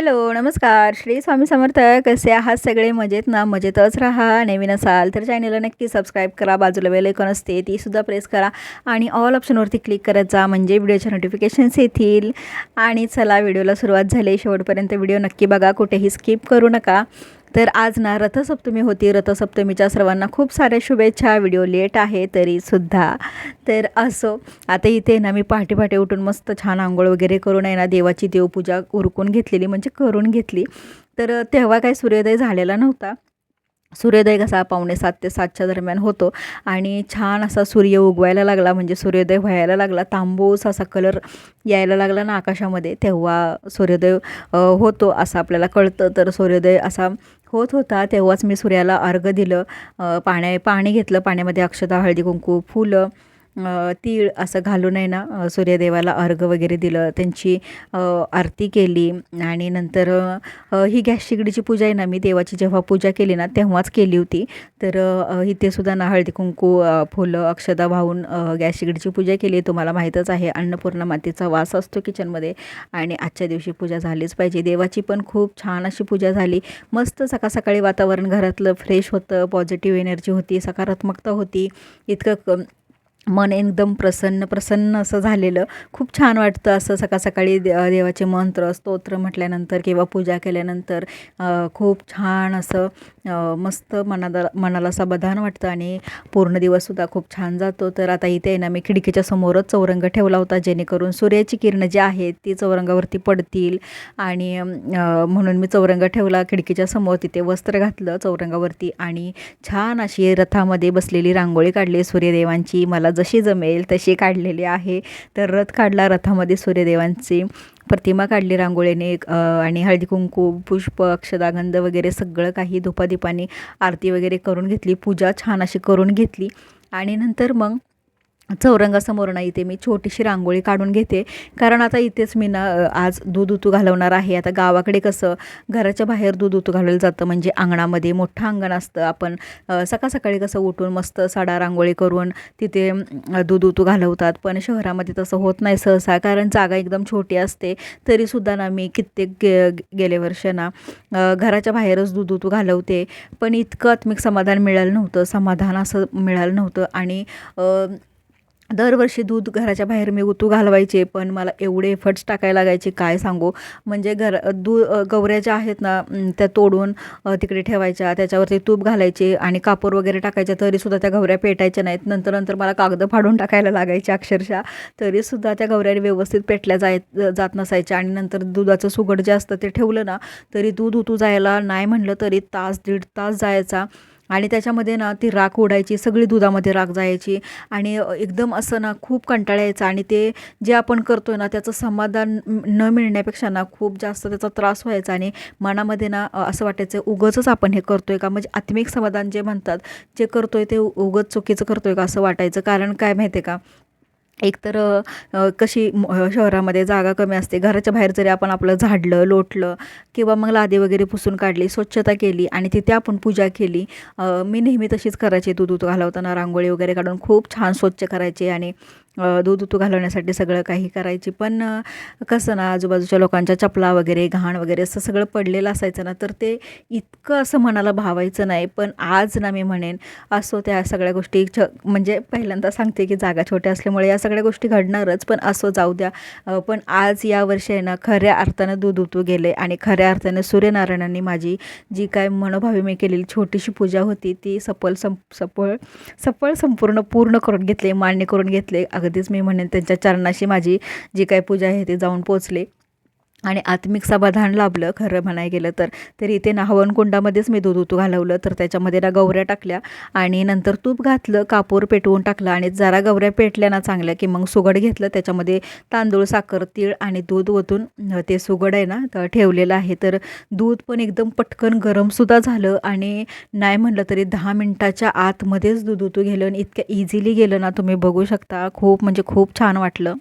Hello नमस्कार. श्री स्वामी समर्थ कसे आहात सगळे? मजेत ना? मजेतच राहा. नवीन असाल तर चॅनलला नक्की सबस्क्राईब करा. बाजूला बेल ऐकॉन असते तीसुद्धा प्रेस करा. आणि ऑल ऑप्शनवरती क्लिक करत जा. म्हणजे व्हिडिओच्या नोटिफिकेशन्स येतील. आणि चला व्हिडिओला सुरुवात झाली. शेवटपर्यंत व्हिडिओ नक्की बघा. कुठेही स्किप करू नका. तर आज ना रथसप्तमी होती. रथसप्तमीच्या सर्वांना खूप साऱ्या शुभेच्छा. व्हिडिओ लेट आहे तरीसुद्धा तर असो आता इथे ना मी पहाटे पहाटे उठून मस्त छान आंघोळ वगैरे करून आहे ना देवाची देवपूजा उरकून घेतलेली म्हणजे करून घेतली. तर तेव्हा काय सूर्योदय झालेला नव्हता. सूर्योदय कसा पावणे सात ते सातच्या दरम्यान होतो आणि छान असा सूर्य उगवायला लागला म्हणजे सूर्योदय व्हायला लागला तांबूस असा कलर यायला लागला ना आकाशामध्ये तेव्हा सूर्योदय होतो असं आपल्याला कळतं. तर सूर्योदय असा होत होता तेव्हाच मी सूर्याला अर्घ दिलं. पाण्या पाणी घेतलं पाण्यामध्ये अक्षता हळदी कुंकू फुलं तीळ असं घालून आहे ना सूर्यदेवाला अर्घ वगैरे दिलं त्यांची आरती केली आणि नंतर ही गॅस शिगडीची पूजा आहे ना मी देवाची जेव्हा पूजा केली ना तेव्हाच केली होती. तर इथे सुद्धा ना हळदी कुंकू फुलं अक्षदा वाहून गॅस शिगडीची पूजा केली तुम्हाला माहीतच आहे अन्नपूर्णा मातेचा वास असतो किचनमध्ये आणि आजच्या दिवशी पूजा झालीच पाहिजे. देवाची पण खूप छान अशी पूजा झाली. मस्त सकाळ सकाळी वातावरण घरातलं फ्रेश होतं पॉझिटिव्ह एनर्जी होती सकारात्मकता होती. इतकं मन एकदम प्रसन्न प्रसन्न असं झालेलं. खूप छान वाटतं असं सकाळ सकाळी दे देवाचे मंत्र स्तोत्र म्हटल्यानंतर किंवा पूजा केल्यानंतर खूप छान असं मस्त मनाला मनाला समाधान वाटतं आणि पूर्ण दिवससुद्धा खूप छान जातो. तर आता इथे ना मी खिडकीच्या समोरच चौरंग ठेवला होता जेणेकरून सूर्याची किरणं जी आहेत ती चौरंगावरती पडतील आणि म्हणून मी चौरंग ठेवला खिडकीच्या समोर तिथे वस्त्र घातलं चौरंगावरती आणि छान अशी रथामध्ये बसलेली रांगोळी काढली. सूर्यदेवांची मला जशी जमेल तशी काढलेली आहे. तर रथ काढला रथामध्ये सूर्यदेवांची प्रतिमा काढली रांगोळीने आणि हळदी कुंकू पुष्प अक्षदागंध वगैरे सगळं काही धुपादीपाने आरती वगैरे करून घेतली. पूजा छान अशी करून घेतली. आणि नंतर मग चौरंगासमोर ना इथे मी छोटीशी रांगोळी काढून घेते. कारण आता इथेच मी ना आज दूध उतू घालवणार आहे. आता गावाकडे कसं घराच्या बाहेर दूध उतू घालवलं जातं. म्हणजे अंगणामध्ये मोठं अंगण असतं. आपण सकाळ सकाळी कसं उठून मस्त साडा रांगोळी करून तिथे दूध उतू घालवतात. पण शहरामध्ये तसं होत नाही सहसा. कारण जागा एकदम छोटी असते. तरीसुद्धा ना मी कित्येक गे गेले वर्ष ना घराच्या बाहेरच दूध उतू घालवते. पण इतकं आत्मिक समाधान मिळालं नव्हतं. समाधान असं मिळालं नव्हतं. आणि दरवर्षी दूध घराच्या बाहेर मी उतू घालवायचे पण मला एवढे एफर्ट्स टाकायला लागायचे काय सांगू? म्हणजे घर दूध गवऱ्या ज्या आहेत ना त्या तोडून तिकडे ठेवायच्या त्याच्यावरती तूप घालायचे आणि कापूर वगैरे टाकायच्या तरीसुद्धा त्या गवऱ्या पेटायच्या नाहीत. नंतर नंतर मला कागद फाडून टाकायला लागायचे अक्षरशः. तरीसुद्धा त्या गवऱ्या व्यवस्थित पेटल्या जाय जात नसायच्या आणि नंतर दुधाचं सुगड जे असतं ते ठेवलं ना तरी दूध उतू जायला नाही म्हणलं तरी तास दीड तास जायचा. आणि त्याच्यामध्ये ना ती राख उडायची सगळी दुधामध्ये राख जायची आणि एकदम असं ना खूप कंटाळा यायचा आणि ते जे आपण करतो आहे ना त्याचं समाधान न मिळण्यापेक्षा ना खूप जास्त त्याचा त्रास व्हायचा आणि मनामध्ये ना असं वाटायचं उगंच आपण हे करतो आहे का? म्हणजे आत्मिक समाधान जे म्हणतात जे करतो आहे ते उगच चुकीचं करतो आहे का असं वाटायचं. कारण काय माहिती आहे का? एकतर कशी शहरामध्ये जागा कमी असते घराच्या बाहेर जरी आपण आपलं झाडलं लोटलं किंवा मग लादी वगैरे पुसून काढली स्वच्छता केली आणि तिथे आपण पूजा केली मी नेहमी तशीच करायची दूध दूध घालवताना रांगोळी वगैरे काढून खूप छान स्वच्छ करायची आणि दूध उतू घालवण्यासाठी सगळं काही करायची. पण कसं ना आजूबाजूच्या लोकांच्या चपला वगैरे घाण वगैरे असं सगळं पडलेलं असायचं ना तर ते इतकं असं मनाला भावायचं नाही. पण आज ना मी म्हणेन असो त्या सगळ्या गोष्टी छ म्हणजे पहिल्यांदा सांगते की जागा छोट्या असल्यामुळे या सगळ्या गोष्टी घडणारच पण असो जाऊ द्या. पण आज या वर्षी आहे ना खऱ्या अर्थानं दूध उतू गेले आणि खऱ्या अर्थानं सूर्यनारायणांनी माझी जी काय मनोभावी मी केलेली छोटीशी पूजा होती ती सफल सं सफळ सफळ संपूर्ण पूर्ण करून घेतले मान्य करून घेतले. अगदीच मी म्हणेन त्यांच्या चरणाशी माझी जी काही पूजा आहे ती जाऊन पोचले. आणि आत्मिक समाधान लाभलं खरं म्हणाय गेलं तर. तरी इथे ना हवनकुंडामध्येच मी दूध उतू घालवलं तर त्याच्यामध्ये ना गवऱ्या टाकल्या आणि नंतर तूप घातलं कापूर पेटवून टाकलं आणि जरा गवऱ्या पेटल्या ना चांगल्या की मग सुगड घेतलं. त्याच्यामध्ये तांदूळ साखर तीळ आणि दूध ओतून ते सुगड आहे ना ठेवलेलं आहे. तर दूध पण एकदम पटकन गरमसुद्धा झालं आणि नाही म्हटलं तरी दहा मिनटाच्या आतमध्येच दूध उतू गेलं आणि इतक्या इझिली गेलं ना तुम्ही बघू शकता. खूप म्हणजे खूप छान वाटलं.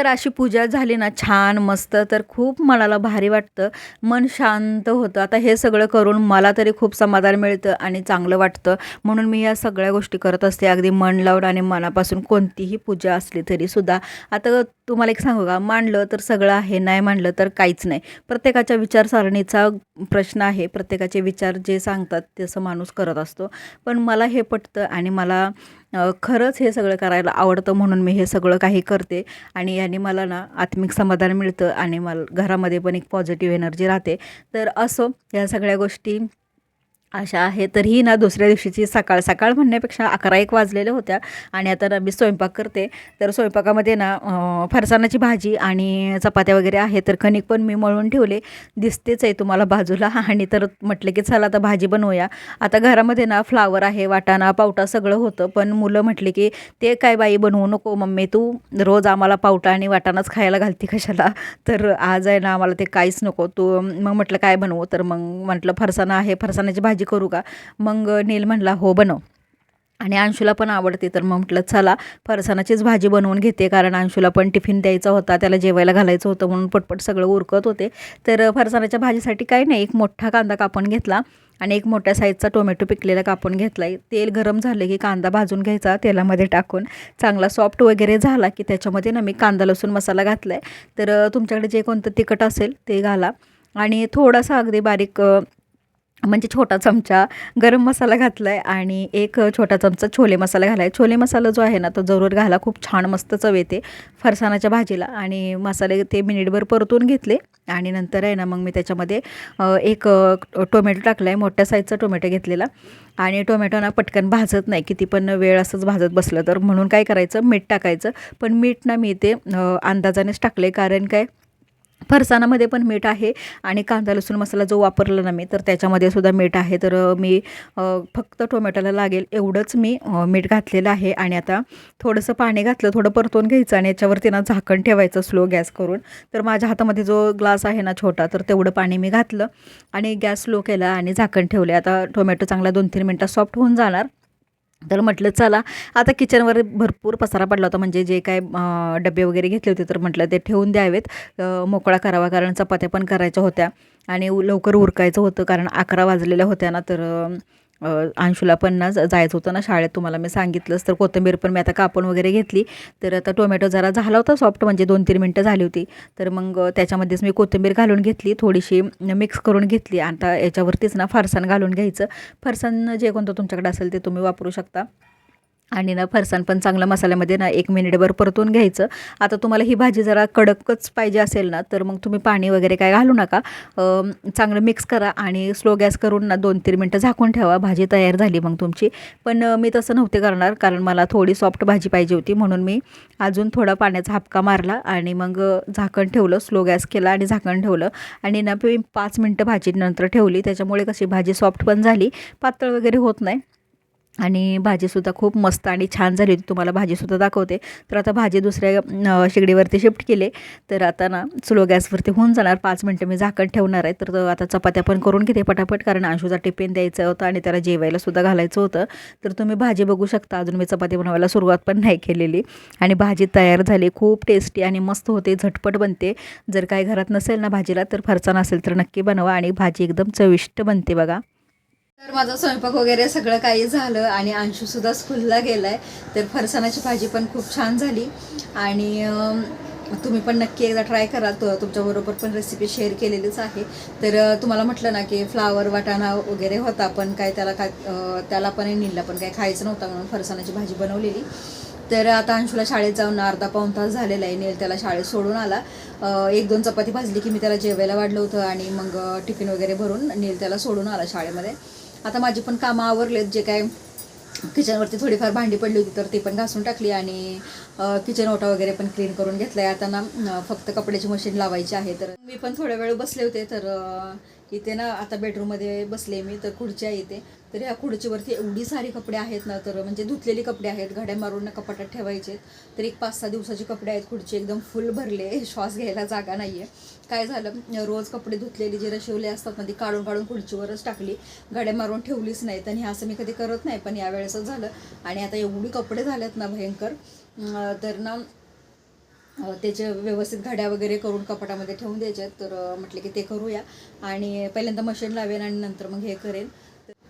तर अशी पूजा झाली ना छान मस्त. तर खूप मनाला भारी वाटतं. मन शांत होतं. आता हे सगळं करून मला तरी खूप समाधान मिळतं आणि चांगलं वाटतं. म्हणून मी या सगळ्या गोष्टी करत असते. अगदी मन लावून आणि मनापासून कोणतीही पूजा असली तरीसुद्धा आता तुम्हाला एक सांगू का? मांडलं तर सगळं आहे नाही मांडलं तर काहीच नाही. प्रत्येकाच्या विचारसरणीचा प्रश्न आहे. प्रत्येकाचे विचार जे सांगतात तसं माणूस करत असतो. पण मला हे पटतं आणि मला खरंच हे सगळं करायला आवडतं म्हणून मी हे सगळं काही करते. आणि याने मला ना आत्मिक समाधान मिळतं आणि मला घरामध्ये पण एक पॉझिटिव्ह एनर्जी राहते. तर असो या सगळ्या गोष्टी अशा आहे तरीही ना दुसऱ्या दिवशीची सकाळ सकाळ म्हणण्यापेक्षा अकरा एक वाजलेल्या होत्या आणि आता ना मी स्वयंपाक करते. तर स्वयंपाकामध्ये ना फरसाणाची भाजी आणि चपात्या वगैरे आहे तर कणिक पण मी मळून ठेवले. दिसतेच आहे तुम्हाला बाजूला. आणि तर म्हटलं की चला आता भाजी बनवूया. आता घरामध्ये ना फ्लावर आहे वाटाणा पावटा सगळं होतं. पण मुलं म्हटले की ते काय बाई बनवू नको मम्मी तू रोज आम्हाला पावटा आणि वाटाणाच खायला घालते कशाला? तर आज आहे ना आम्हाला ते काहीच नको. तू मग म्हटलं काय बनवू? तर मग म्हटलं फरसाणा आहे फरसाणाची भाजी करू का? मग नील म्हणला हो बनव. आणि अंशूला पण आवडते तर मग म्हटलं चला फरसाणाचीच भाजी बनवून घेते कारण अंशूला पण टिफिन द्यायचा होता त्याला जेवायला घालायचं होतं म्हणून पटपट सगळं उरकत होते. तर फरसाणाच्या भाजीसाठी काही नाही एक मोठा कांदा कापून घेतला आणि एक मोठ्या साईजचा टोमॅटो पिकलेला कापून घेतला. आहे तेल गरम झाले की कांदा भाजून घ्यायचा तेलामध्ये टाकून. चांगला सॉफ्ट वगैरे झाला की त्याच्यामध्ये ना मी कांदा लसूण मसाला घातला आहे तर तुमच्याकडे जे कोणतं तिखट असेल ते घाला. आणि थोडासा अगदी बारीक म्हणजे छोटा चमचा गरम मसाला घातला आहे आणि एक छोटा चमचा छोले मसाला घाला आहे छोले मसाला जो आहे ना तो जरूर घाला. खूप छान मस्त चव येते फरसाणाच्या भाजीला. आणि मसाले ते मिनिटभर परतून घेतले आणि नंतर आहे ना मग मी त्याच्यामध्ये एक टोमॅटो टाकला आहे मोठ्या साईजचा टोमॅटो घेतलेला. आणि टोमॅटो ना पटकन भाजत नाही. किती पण वेळ असंच भाजत बसलं तर. म्हणून काय करायचं? मीठ टाकायचं. पण मीठ ना मी ते अंदाजानेच टाकले कारण काय? फरसाणामध्ये पण मीठ आहे आणि कांदा लसूण मसाला जो वापरला ना मी तर त्याच्यामध्ये सुद्धा मीठ आहे. तर मी फक्त टोमॅटोला लागेल एवढंच मी मीठ घातलेलं आहे. आणि आता थोडंसं पाणी घातलं थोडं परतून घ्यायचं आणि याच्यावरती ना झाकण ठेवायचं स्लो गॅस करून. तर माझ्या हातामध्ये जो ग्लास आहे ना छोटा तर तेवढं पाणी मी घातलं आणि गॅस स्लो केला आणि झाकण ठेवले. आता टोमॅटो चांगला दोन तीन मिनटात सॉफ्ट होऊन जाणार. तर म्हटलं चला आता किचनवर भरपूर पसारा पडला होता. म्हणजे जे काय डबे वगैरे घेतले होते तर म्हटलं ते ठेवून द्यावेत. मोकळा करावा कारण चपात्या पण करायच्या होत्या. आणि लवकर उरकायचं होतं कारण अकरा वाजलेल्या होत्या ना तर अंशूला पन्नास जायचं होतं ना शाळेत तुम्हाला मी सांगितलंच. तर कोथिंबीर पण मी आता कापून वगैरे घेतली. तर आता टोमॅटो जरा झाला होता सॉफ्ट म्हणजे दोन तीन मिनटं झाली होती. तर मग त्याच्यामध्येच मी कोथिंबीर घालून घेतली. थोडीशी मिक्स करून घेतली. आता याच्यावरतीच ना फरसाण घालून घ्यायचं. फरसाण जे कोणतं तुमच्याकडे असेल ते तुम्ही वापरू शकता. आणि ना फरसाण पण चांगलं मसाल्यामध्ये ना एक मिनिटभर परतून घ्यायचं. आता तुम्हाला ही भाजी जरा कडकच पाहिजे असेल ना तर मग तुम्ही पाणी वगैरे काय घालू नका. चांगलं मिक्स करा आणि स्लो गॅस करून ना दोन तीन मिनटं झाकून ठेवा. भाजी तयार झाली मग तुमची. पण मी तसं नव्हते करणार कारण मला थोडी सॉफ्ट भाजी पाहिजे होती. म्हणून मी अजून थोडा पाण्याचा हापका मारला आणि मग झाकण ठेवलं स्लो गॅस केला आणि झाकण ठेवलं. आणि ना मी पाच मिनटं भाजी नंतर ठेवली. त्याच्यामुळे कशी भाजी सॉफ्ट पण झाली. पातळ वगैरे होत नाही. आणि भाजीसुद्धा खूप मस्त आणि छान झाली होती. तुम्हाला भाजीसुद्धा दाखवते. तर आता भाजी दुसऱ्या शेगडीवरती शिफ्ट केले. तर आता ना स्लो गॅसवरती होऊन जाणार. पाच मिनटं मी झाकण ठेवणार आहे. तर आता चपात्या पण करून घेते पटापट कारण अंशूचा टिफिन द्यायचा होता आणि त्याला जेवायला सुद्धा घालायचं होतं. तर तुम्ही भाजी बघू शकता. अजून मी चपाती बनवायला सुरुवात पण नाही केलेली. आणि भाजी तयार झाली. खूप टेस्टी आणि मस्त होते. झटपट बनते. जर काही घरात नसेल ना भाजीला तर फरसाण असेल तर नक्की बनवा आणि भाजी एकदम चविष्ट बनते बघा. तर माझा स्वयंपाक वगैरे सगळं काही झालं आणि अंशूसुद्धा स्कूलला आहे तर फरसाणाची भाजी पण खूप छान झाली. आणि तुम्ही पण नक्की एकदा ट्राय करा तो तुमच्याबरोबर पण रेसिपी शेअर केलेलीच आहे. तर तुम्हाला म्हटलं ना की फ्लावर वाटाणा वगैरे होता पण काय त्याला काय त्याला पण नीलला पण काय खायचं नव्हतं म्हणून फरसाणाची भाजी बनवलेली. तर आता अंशूला शाळेत जाऊन अर्धा पाऊण तास झालेला आहे. नील त्याला शाळेत सोडून आला. एक दोन चपाती भाजली की मी त्याला जेवायला वाढलं होतं आणि मग टिफिन वगैरे भरून नील त्याला सोडून आला शाळेमध्ये. आता माझी पण कामं आवरलेत जे काय किचनवरती थोडीफार भांडी पडली होती तर ती पण घासून टाकली आणि किचन ओटा वगैरे पण क्लीन करून घेतलाय. आता ना फक्त कपड्याची मशीन लावायची आहे तर मी पण थोड्या वेळ बसले होते तर इथे ना आता बेडरूममध्ये बसले मी तर खुर्ची येते. तर ह्या खुर्चीवरती एवढी सारी कपडे आहेत ना तर म्हणजे धुतलेली कपडे आहेत घड्या मारून ना कपाटात ठेवायचे. तर एक पाच सहा दिवसाचे कपडे आहेत खुर्ची एकदम फुल भरले श्वास घ्यायला जागा नाहीये. काय झालं रोज कपडे धुतलेली जे रशिवले असतात ना ती काढून काढून खुर्चीवरच टाकली. घड्या मारून ठेवलीच नाही आणि असं मी कधी करत नाही पण यावेळेसच झालं. आणि आता एवढी कपडे झालेत ना भयंकर. तर ना त्याचे व्यवस्थित घड्या वगैरे करून कपाटामध्ये ठेवून द्यायचे तर म्हटले की ते करूया. आणि पहिल्यांदा मशीन लावेन आणि नंतर मग हे करेन.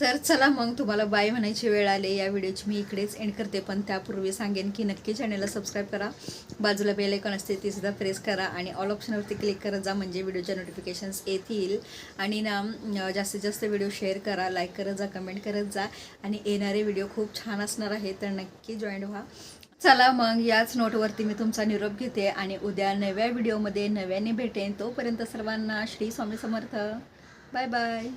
तर चला मग तुम्हाला बाय म्हणायची वेळ आली. या व्हिडिओची मी इकडेच एंड करते पण त्यापूर्वी सांगेन की नक्की चॅनलला सबस्क्राईब करा. बाजूला बेल आयकॉन असते ती सुद्धा प्रेस करा आणि ऑल ऑप्शनवरती क्लिक करत जा म्हणजे व्हिडिओच्या नोटिफिकेशन्स येतील. आणि ना जास्तीत जास्त व्हिडिओ शेअर करा लाईक करत जा कमेंट करत जा. आणि येणारे व्हिडिओ खूप छान असणार आहे तर नक्की जॉईन व्हा. चला मग याच नोटवरती मी तुमचा निरोप घेते आणि उद्या नव्या व्हिडिओमध्ये नव्याने भेटेन. तोपर्यंत सर्वांना श्री स्वामी समर्थ. Bye bye.